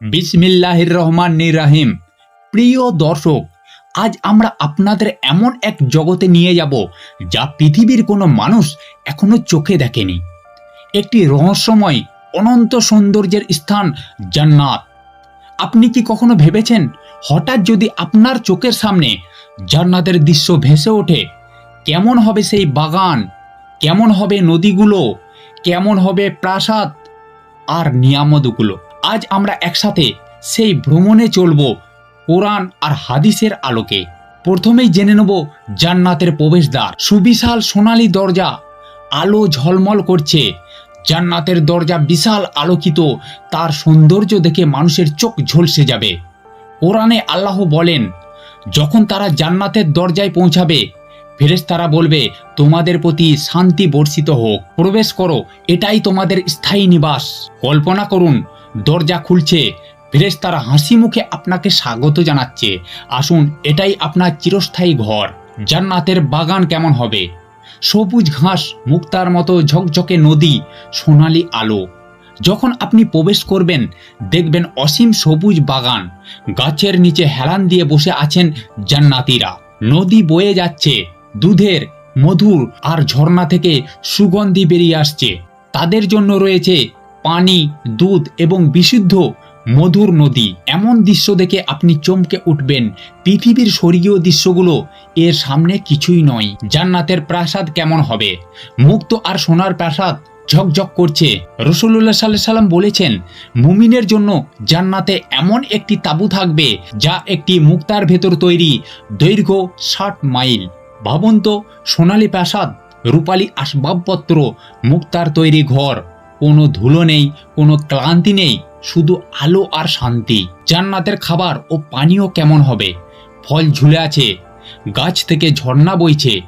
বিসমিল্লাহির রহমান রাহিম। প্রিয় দর্শক, আজ আমরা আপনাদের এমন এক জগতে নিয়ে যাব যা পৃথিবীর কোনো মানুষ এখনও চোখে দেখেনি। একটি রহস্যময়, অনন্ত সৌন্দর্যের স্থান জান্নাত। আপনি কি কখনো ভেবেছেন, হঠাৎ যদি আপনার চোখের সামনে জান্নাতের দৃশ্য ভেসে ওঠে, কেমন হবে সেই বাগান, কেমন হবে নদীগুলো, কেমন হবে প্রাসাদ আর নিয়ামতগুলো? আজ আমরা একসাথে সেই ভ্রমণে চলব কোরআন আর হাদিসের আলোকে। প্রথমেই জেনে নেব জান্নাতের প্রবেশদ্বার। সুবিশাল সোনালী দরজা আলো ঝলমল করছে। জান্নাতের দরজা বিশাল আলোকিত, তার সৌন্দর্য দেখে মানুষের চোখ ঝলসে যাবে। কোরআনে আল্লাহ বলেন, যখন তারা জান্নাতের দরজায় পৌঁছাবে, ফেরেশতারা বলবে, তোমাদের প্রতি শান্তি বর্ষিত হোক। প্রবেশ করো, এটাই তোমাদের স্থায়ী নিবাস। কল্পনা করুন দরজা খুলছে। ফেরেশতারা হাসি মুখে আপনাকে স্বাগত জানাচ্ছে। আসুন, এটাই আপনার চিরস্থায়ী ঘর। জান্নাতের বাগান কেমন হবে? সবুজ ঘাস, মুক্তার মতো ঝকঝকে নদী, সোনালি আলো। যখন আপনি প্রবেশ করবেন, দেখবেন অসীম সবুজ বাগান। গাছের নিচে হেলান দিয়ে বসে আছেন জান্নাতিরা। নদী বয়ে যাচ্ছে, দুধের, মধুর আর ঝর্ণা থেকে সুগন্ধি বেরিয়ে আসছে। তাদের জন্য রয়েছে পানি, দুধ এবং বিশুদ্ধ মধুর নদী। এমন দৃশ্য দেখে আপনি চমকে উঠবেন। পৃথিবীর স্বর্গীয় দৃশ্যগুলো এর সামনে কিছুই নয়। জান্নাতের প্রাসাদ কেমন হবে? মুক্ত আর সোনার প্রাসাদ ঝকঝক করছে। রসুল্লাহ সাল্লাহ সাল্লাম বলেছেন, মুমিনের জন্য জান্নাতে এমন একটি তাবু থাকবে, যা একটি মুক্তার ভেতর তৈরি দৈর্ঘ্য ষাট মাইল। ভাবুন তো, সোনালী প্রাসাদ, রূপালী আসবাবপত্র, মুক্তার তৈরি ঘর। কোনো ধুলো নেই, কোনো ক্লান্তি নেই, শুধু আলো আর শান্তি। জান্নাতের খাবার ও পানীয় কেমন হবে? ফল ঝুলে আছে, গাছ থেকে ঝর্ণা বইছে।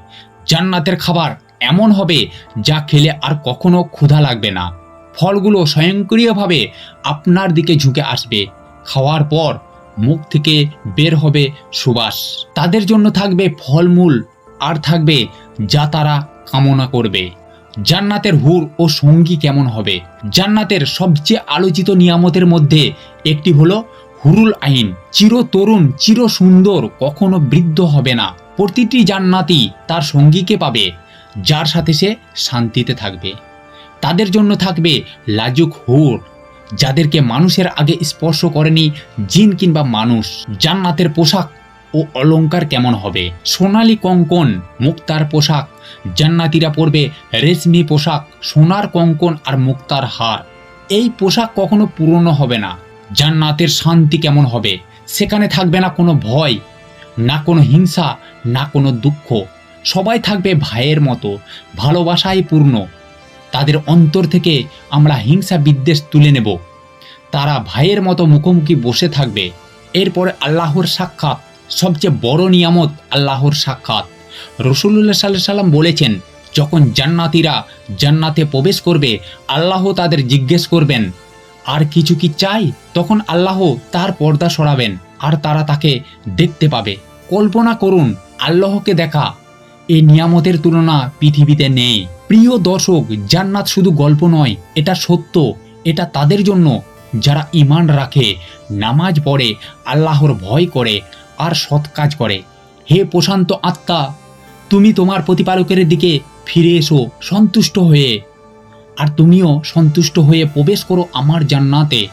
জান্নাতের খাবার এমন হবে যা খেলে আর কখনো ক্ষুধা লাগবে না। ফলগুলো স্বয়ংক্রিয়ভাবে আপনার দিকে ঝুঁকে আসবে। খাওয়ার পর মুখ থেকে বের হবে সুবাস। তাদের জন্য থাকবে ফলমূল, আর থাকবে যা তারা কামনা করবে। জান্নাতের হুর ও সঙ্গী কেমন হবে? জান্নাতের সবচেয়ে আলোচিত নিয়ামতের মধ্যে একটি হলো হুরুল আইন। চির তরুণ, চির সুন্দর কখনো বৃদ্ধ হবে না। প্রতিটি জান্নাতি তার সঙ্গীকে পাবে, যার সাথে সে শান্তিতে থাকবে। তাদের জন্য থাকবে লাজুক হুর, যাদেরকে মানুষের আগে স্পর্শ করেনি জিন কিংবা মানুষ। জান্নাতের পোশাক ও অলংকার কেমন হবে? সোনালি কঙ্কন, মুক্তার পোশাক। জান্নাতিরা পরবে রেশমি পোশাক, সোনার কঙ্কন আর মুক্তার হার। এই পোশাক কখনো পুরনো হবে না। জান্নাতের শান্তি কেমন হবে? সেখানে থাকবে না কোনো ভয়, না কোনো হিংসা, না কোনো দুঃখ। সবাই থাকবে ভাইয়ের মতো ভালোবাসায় পূর্ণ। তাদের অন্তর থেকে আমরা হিংসা বিদ্বেষ তুলে নেব। তারা ভাইয়ের মতো মুখোমুখি বসে থাকবে। এরপরে আল্লাহর সাক্ষাৎ। সবচেয়ে বড় নিয়ামত আল্লাহর সাক্ষাৎ। রসুল্লাহ সাল্লাহ সাল্লাম বলেছেন, যখন জান্নাতিরা জান্নাতে প্রবেশ করবে, আল্লাহ তাদের জিজ্ঞেস করবেন, আর কিছু কি চাই? তখন আল্লাহ তার পর্দা সরাবেন, আর তারা তাকে দেখতে পাবে। কল্পনা করুন, আল্লাহকে দেখা এই নিয়ামতের তুলনা পৃথিবীতে নেই। প্রিয় দর্শক, জান্নাত শুধু গল্প নয়, এটা সত্য, এটা তাদের জন্য। যারা ইমান রাখে, নামাজ পড়ে, আল্লাহর ভয় করে আর সৎ কাজ করে। হে প্রশান্ত আত্মা, তুমি তোমার প্রতিপালকের দিকে ফিরে এসো, সন্তুষ্ট হয়ে। আর তুমিও সন্তুষ্ট হয়ে প্রবেশ করো আমার জান্নাতে।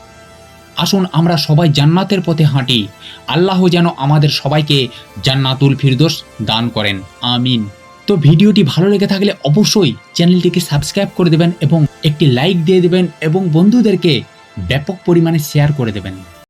আসুন আমরা সবাই জান্নাতের পথে হাঁটি। আল্লাহ যেন আমাদের সবাইকে জান্নাতুল ফিরদোস দান করেন। আমিন। তো ভিডিওটি ভালো লেগে থাকলে অবশ্যই চ্যানেলটিকে সাবস্ক্রাইব করে দেবেন এবং একটি লাইক দিয়ে দেবেন এবং বন্ধুদেরকে ব্যাপক পরিমাণে শেয়ার করে দেবেন।